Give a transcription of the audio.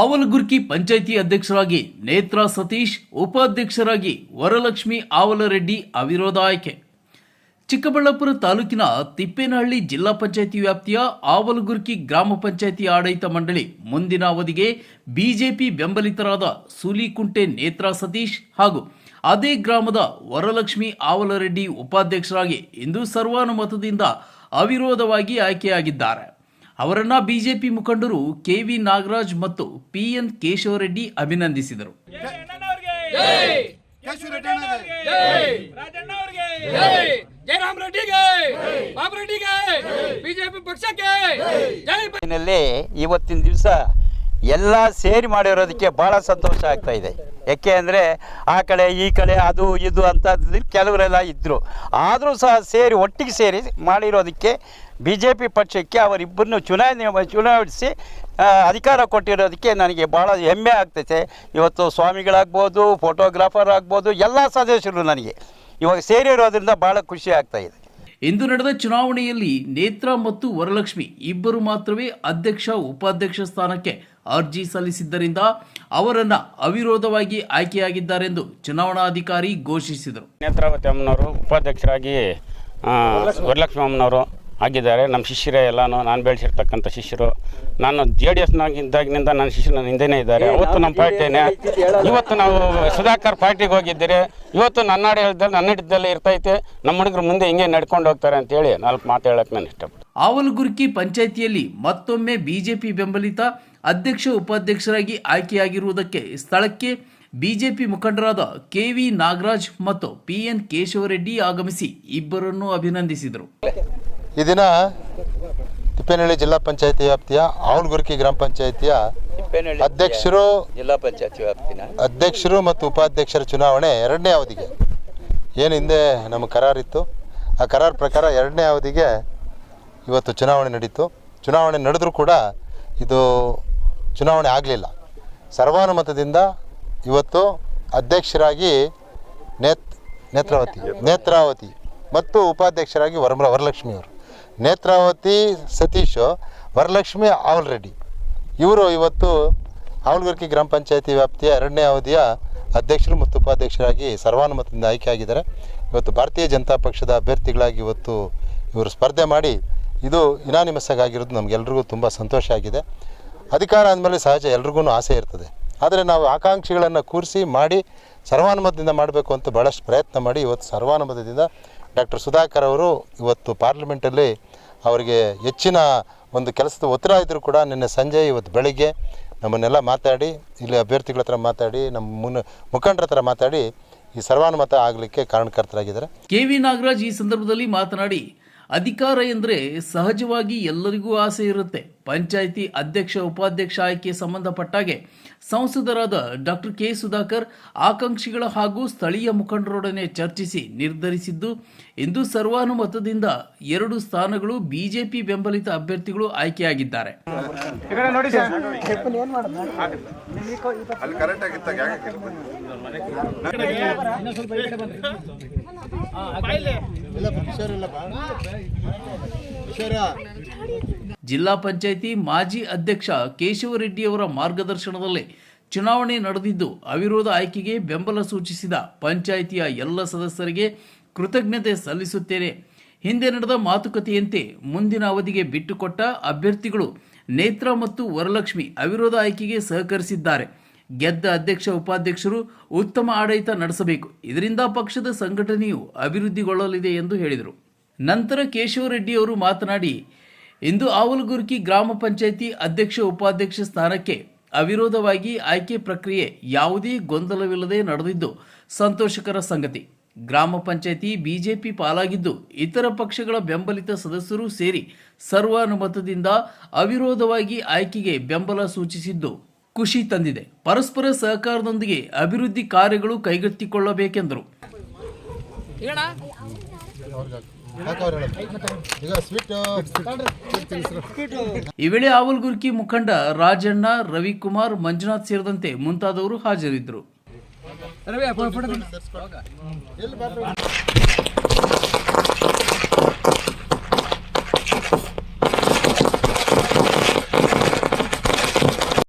ಆವಲಗುರ್ಕಿ ಪಂಚಾಯಿತಿ ಅಧ್ಯಕ್ಷರಾಗಿ ನೇತ್ರ ಸತೀಶ್, ಉಪಾಧ್ಯಕ್ಷರಾಗಿ ವರಲಕ್ಷ್ಮಿ ಆವಲರೆಡ್ಡಿ ಅವಿರೋಧ ಆಯ್ಕೆ. ಚಿಕ್ಕಬಳ್ಳಾಪುರ ತಾಲೂಕಿನ ತಿಪ್ಪೇನಹಳ್ಳಿ ಜಿಲ್ಲಾ ಪಂಚಾಯಿತಿ ವ್ಯಾಪ್ತಿಯ ಆವಲಗುರ್ಕಿ ಗ್ರಾಮ ಪಂಚಾಯಿತಿ ಆಡಳಿತ ಮಂಡಳಿ ಮುಂದಿನ ಅವಧಿಗೆ ಬಿಜೆಪಿ ಬೆಂಬಲಿತರಾದ ಸೂಲಿಕುಂಟೆ ನೇತ್ರಾ ಸತೀಶ್ ಹಾಗೂ ಅದೇ ಗ್ರಾಮದ ವರಲಕ್ಷ್ಮಿ ಆವಲರೆಡ್ಡಿ ಉಪಾಧ್ಯಕ್ಷರಾಗಿ ಇಂದು ಸರ್ವಾನುಮತದಿಂದ ಅವಿರೋಧವಾಗಿ ಆಯ್ಕೆಯಾಗಿದ್ದಾರೆ. ಅವರನ್ನ ಬಿಜೆಪಿ ಮುಖಂಡರು ಕೆ ವಿ ನಾಗರಾಜ್ ಮತ್ತು ಪಿ ಎನ್ ಕೇಶವರೆಡ್ಡಿ ಅಭಿನಂದಿಸಿದರು. ರಾಜಣ್ಣ ಅವ್ರಿಗೆ ಜಯರಾಮ್ ರೆಡ್ಡಿಗೆ ಬಾಬು ರೆಡ್ಡಿಗೆ ಬಿಜೆಪಿ ಪಕ್ಷಕ್ಕೆ ಜೈ. ನಲ್ಲಿ ಇವತ್ತಿನ ದಿವಸ ಎಲ್ಲ ಸೇರಿ ಮಾಡಿರೋದಕ್ಕೆ ಭಾಳ ಸಂತೋಷ ಆಗ್ತಾ ಇದೆ. ಯಾಕೆ ಅಂದರೆ ಆ ಕಡೆ ಈ ಕಡೆ ಅದು ಇದು ಅಂತ ಕೆಲವರೆಲ್ಲ ಇದ್ದರು ಆದರೂ ಸಹ ಸೇರಿ ಒಟ್ಟಿಗೆ ಸೇರಿ ಮಾಡಿರೋದಕ್ಕೆ ಬಿ ಜೆ ಪಿ ಪಕ್ಷಕ್ಕೆ ಅವರಿಬ್ಬರನ್ನು ಚುನಾವಣೆ ಆ, ಅಧಿಕಾರ ಕೊಟ್ಟಿರೋದಕ್ಕೆ ನನಗೆ ಭಾಳ ಹೆಮ್ಮೆ ಆಗ್ತೈತೆ. ಇವತ್ತು ಸ್ವಾಮಿಗಳಾಗ್ಬೋದು ಫೋಟೋಗ್ರಾಫರ್ ಆಗ್ಬೋದು ಎಲ್ಲ ಸದಸ್ಯರು ನನಗೆ. ಇವಾಗ ಸೇರಿರೋದ್ರಿಂದ ಭಾಳ ಖುಷಿ ಆಗ್ತಾ ಇದೆ. ಇಂದು ನಡೆದ ಚುನಾವಣೆಯಲ್ಲಿ ನೇತ್ರ ಮತ್ತು ವರಲಕ್ಷ್ಮಿ ಇಬ್ಬರು ಮಾತ್ರವೇ ಅಧ್ಯಕ್ಷ ಉಪಾಧ್ಯಕ್ಷ ಸ್ಥಾನಕ್ಕೆ ಅರ್ಜಿ ಸಲ್ಲಿಸಿದ್ದರಿಂದ ಅವರನ್ನ ಅವಿರೋಧವಾಗಿ ಆಯ್ಕೆಯಾಗಿದ್ದಾರೆಂದು ಚುನಾವಣಾಧಿಕಾರಿ ಘೋಷಿಸಿದರು. ನೇತ್ರಾವತಿ ಅಮ್ಮನವರು ಉಪಾಧ್ಯಕ್ಷರಾಗಿ ವರಲಕ್ಷ್ಮಿ ಅಮ್ಮನವರು ಆಗಿದ್ದಾರೆ. ನಮ್ಮ ಶಿಷ್ಯರೇ ಎಲ್ಲಾನು ನಾನು ಬೆಳೆಸಿರ್ತಕ್ಕಂಥ ಶಿಷ್ಯರು. ನಾನು ಜೆ ಡಿ ಎಸ್ನಾಗಿದ್ದಾಗಿನಿಂದ ನನ್ನ ಶಿಷ್ಯರು ನನ್ನ ಹಿಂದೆನೇ ಇದ್ದಾರೆ. ಅವತ್ತು ನಮ್ಮ ಪಾರ್ಟಿನೇ. ಇವತ್ತು ನಾವು ಸುಧಾಕರ್ ಪಾರ್ಟಿಗೆ ಹೋಗಿದ್ದೀರಿ. ಇವತ್ತು ನನ್ನ ಹೇಳ್ದಲ್ಲಿ ನನ್ನ ಹಿಡಿತದಲ್ಲಿ ಇರ್ತೈತೆ. ನಮ್ಮ ಹುಡುಗರು ಮುಂದೆ ಹಿಂಗೆ ನಡ್ಕೊಂಡು ಹೋಗ್ತಾರೆ ಅಂತೇಳಿ ನಾಲ್ಕು ಮಾತು ಹೇಳಕ್ಕೆ ನಾನು ಇಷ್ಟಪಡ್ತೀನಿ. ಆವಲಗುರ್ಕಿ ಪಂಚಾಯಿತಿಯಲ್ಲಿ ಮತ್ತೊಮ್ಮೆ ಬಿಜೆಪಿ ಬೆಂಬಲಿತ ಅಧ್ಯಕ್ಷ ಉಪಾಧ್ಯಕ್ಷರಾಗಿ ಆಯ್ಕೆಯಾಗಿರುವುದಕ್ಕೆ ಸ್ಥಳಕ್ಕೆ ಬಿಜೆಪಿ ಮುಖಂಡರಾದ ಕೆ ವಿ ನಾಗರಾಜ್ ಮತ್ತು ಪಿ ಎನ್ ಕೇಶವರೆಡ್ಡಿ ಆಗಮಿಸಿ ಇಬ್ಬರನ್ನೂ ಅಭಿನಂದಿಸಿದರು. ಈ ದಿನ ತಿಪ್ಪೇನಹಳ್ಳಿ ಜಿಲ್ಲಾ ಪಂಚಾಯತಿ ವ್ಯಾಪ್ತಿಯ ಆವಲ್ಗುರ್ಕಿ ಗ್ರಾಮ ಪಂಚಾಯತಿಯ ಅಧ್ಯಕ್ಷರು ಜಿಲ್ಲಾ ಪಂಚಾಯತಿ ವ್ಯಾಪ್ತಿನ ಅಧ್ಯಕ್ಷರು ಮತ್ತು ಉಪಾಧ್ಯಕ್ಷರ ಚುನಾವಣೆ ಎರಡನೇ ಅವಧಿಗೆ. ಏನು ಹಿಂದೆ ನಮ್ಮ ಕರಾರಿತ್ತು ಆ ಕರಾರ್ ಪ್ರಕಾರ ಎರಡನೇ ಅವಧಿಗೆ ಇವತ್ತು ಚುನಾವಣೆ ನಡೀತು. ಚುನಾವಣೆ ನಡೆದರೂ ಕೂಡ ಇದು ಚುನಾವಣೆ ಆಗಲಿಲ್ಲ. ಸರ್ವಾನುಮತದಿಂದ ಇವತ್ತು ಅಧ್ಯಕ್ಷರಾಗಿ ನೇತ್, ನೇತ್ರಾವತಿ ನೇತ್ರಾವತಿ ಮತ್ತು ಉಪಾಧ್ಯಕ್ಷರಾಗಿ ವರಲಕ್ಷ್ಮಿ ಅವರು. ನೇತ್ರಾವತಿ, ಸತೀಶ್, ವರಲಕ್ಷ್ಮಿ ಆಲ್ರೆಡಿ ಇವರು ಇವತ್ತು ಆವಲಗುರ್ಕಿ ಗ್ರಾಮ ಪಂಚಾಯತಿ ವ್ಯಾಪ್ತಿಯ ಎರಡನೇ ಅವಧಿಯ ಅಧ್ಯಕ್ಷರು ಮತ್ತು ಉಪಾಧ್ಯಕ್ಷರಾಗಿ ಸರ್ವಾನುಮತದಿಂದ ಆಯ್ಕೆಯಾಗಿದ್ದಾರೆ ಇವತ್ತು ಭಾರತೀಯ ಜನತಾ ಪಕ್ಷದ ಅಭ್ಯರ್ಥಿಗಳಾಗಿ ಇವತ್ತು ಇವರು ಸ್ಪರ್ಧೆ ಮಾಡಿ ಇದು ಇನಾನಿಮಸ್ ಆಗಿರೋದು ನಮಗೆಲ್ರಿಗೂ ತುಂಬ ಸಂತೋಷ ಆಗಿದೆ. ಅಧಿಕಾರ ಅಂದಮೇಲೆ ಸಹಜ ಎಲ್ರಿಗೂ ಆಸೆ ಇರ್ತದೆ. ಆದರೆ ನಾವು ಆಕಾಂಕ್ಷಿಗಳನ್ನು ಕೂರಿಸಿ ಮಾಡಿ ಸರ್ವಾನುಮತದಿಂದ ಮಾಡಬೇಕು ಅಂತ ಭಾಳಷ್ಟು ಪ್ರಯತ್ನ ಮಾಡಿ ಇವತ್ತು ಸರ್ವಾನುಮತದಿಂದ ಡಾಕ್ಟರ್ ಸುಧಾಕರ್ ಅವರು ಇವತ್ತು ಪಾರ್ಲಿಮೆಂಟಲ್ಲಿ ಅವರಿಗೆ ಹೆಚ್ಚಿನ ಒಂದು ಕೆಲಸದ ಒತ್ತಡ ಇದ್ದರೂ ಕೂಡ ನಿನ್ನೆ ಸಂಜೆ, ಇವತ್ತು ಬೆಳಿಗ್ಗೆ ನಮ್ಮನ್ನೆಲ್ಲ ಮಾತಾಡಿ, ಇಲ್ಲಿ ಅಭ್ಯರ್ಥಿಗಳ ಹತ್ರ ಮಾತಾಡಿ, ನಮ್ಮ ಮುನ್ನ ಮುಖಂಡರ ಹತ್ರ ಮಾತಾಡಿ ಈ ಸರ್ವಾನುಮತ ಆಗಲಿಕ್ಕೆ ಕಾರಣಕರ್ತರಾಗಿದ್ದಾರೆ. ಕೆ ವಿ ನಾಗರಾಜ್ ಈ ಸಂದರ್ಭದಲ್ಲಿ ಮಾತನಾಡಿ ಅಧಿಕಾರ ಎಂದರೆ ಸಹಜವಾಗಿ ಎಲ್ಲರಿಗೂ ಆಸೆ ಇರುತ್ತೆ ಪಂಚಾಯಿತಿ ಅಧ್ಯಕ್ಷ ಉಪಾಧ್ಯಕ್ಷ ಆಯ್ಕೆ ಸಂಬಂಧಪಟ್ಟಾಗೆ ಸಂಸದರಾದ ಡಾಕ್ಟರ್ ಕೆ ಸುಧಾಕರ್ ಆಕಾಂಕ್ಷಿಗಳ ಹಾಗೂ ಸ್ಥಳೀಯ ಮುಖಂಡರೊಡನೆ ಚರ್ಚಿಸಿ ನಿರ್ಧರಿಸಿದ್ದು ಇಂದು ಸರ್ವಾನುಮತದಿಂದ ಎರಡು ಸ್ಥಾನಗಳು ಬಿಜೆಪಿ ಬೆಂಬಲಿತ ಅಭ್ಯರ್ಥಿಗಳು ಆಯ್ಕೆಯಾಗಿದ್ದಾರೆ ಜಿಲ್ಲಾ ಪಂಚಾಯಿತಿ ಮಾಜಿ ಅಧ್ಯಕ್ಷ ಕೇಶವರೆಡ್ಡಿಯವರ ಮಾರ್ಗದರ್ಶನದಲ್ಲಿ ಚುನಾವಣೆ ನಡೆದಿದ್ದು ಅವಿರೋಧ ಆಯ್ಕೆಗೆ ಬೆಂಬಲ ಸೂಚಿಸಿದ ಪಂಚಾಯಿತಿಯ ಎಲ್ಲ ಸದಸ್ಯರಿಗೆ ಕೃತಜ್ಞತೆ ಸಲ್ಲಿಸುತ್ತೇನೆ. ಹಿಂದೆ ನಡೆದ ಮಾತುಕತೆಯಂತೆ ಮುಂದಿನ ಅವಧಿಗೆ ಬಿಟ್ಟುಕೊಟ್ಟ ಅಭ್ಯರ್ಥಿಗಳು ನೇತ್ರ ಮತ್ತು ವರಲಕ್ಷ್ಮಿ ಅವಿರೋಧ ಆಯ್ಕೆಗೆ ಸಹಕರಿಸಿದ್ದಾರೆ. ಗೆದ್ದ ಅಧ್ಯಕ್ಷ, ಉಪಾಧ್ಯಕ್ಷರು ಉತ್ತಮ ಆಡಳಿತ ನಡೆಸಬೇಕು. ಇದರಿಂದ ಪಕ್ಷದ ಸಂಘಟನೆಯು ಅಭಿವೃದ್ಧಿಗೊಳ್ಳಲಿದೆ ಎಂದು ಹೇಳಿದರು. ನಂತರ ಕೇಶವರೆಡ್ಡಿ ಅವರು ಮಾತನಾಡಿ, ಇಂದು ಆವಲಗುರ್ಕಿ ಗ್ರಾಮ ಪಂಚಾಯಿತಿ ಅಧ್ಯಕ್ಷ, ಉಪಾಧ್ಯಕ್ಷ ಸ್ಥಾನಕ್ಕೆ ಅವಿರೋಧವಾಗಿ ಆಯ್ಕೆ ಪ್ರಕ್ರಿಯೆ ಯಾವುದೇ ಗೊಂದಲವಿಲ್ಲದೆ ನಡೆದಿದ್ದು ಸಂತೋಷಕರ ಸಂಗತಿ. ಗ್ರಾಮ ಪಂಚಾಯಿತಿ ಬಿಜೆಪಿ ಪಾಲಾಗಿದ್ದು ಇತರ ಪಕ್ಷಗಳ ಬೆಂಬಲಿತ ಸದಸ್ಯರು ಸೇರಿ ಸರ್ವಾನುಮತದಿಂದ ಅವಿರೋಧವಾಗಿ ಆಯ್ಕೆಗೆ ಬೆಂಬಲ ಸೂಚಿಸಿದ್ದು ಖುಷಿ ತಂದಿದೆ. ಪರಸ್ಪರ ಸಹಕಾರದೊಂದಿಗೆ ಅಭಿವೃದ್ಧಿ ಕಾರ್ಯಗಳು ಕೈಗೆತ್ತಿಕೊಳ್ಳಬೇಕೆಂದರು. ಈ ವೇಳೆ ಆವಲ್ಗುರ್ಕಿ ಮುಖಂಡ ರಾಜಣ್ಣ ರವಿಕುಮಾರ್ ಮಂಜುನಾಥ್ ಸೇರಿದಂತೆ ಮುಂತಾದವರು ಹಾಜರಿದ್ದರು?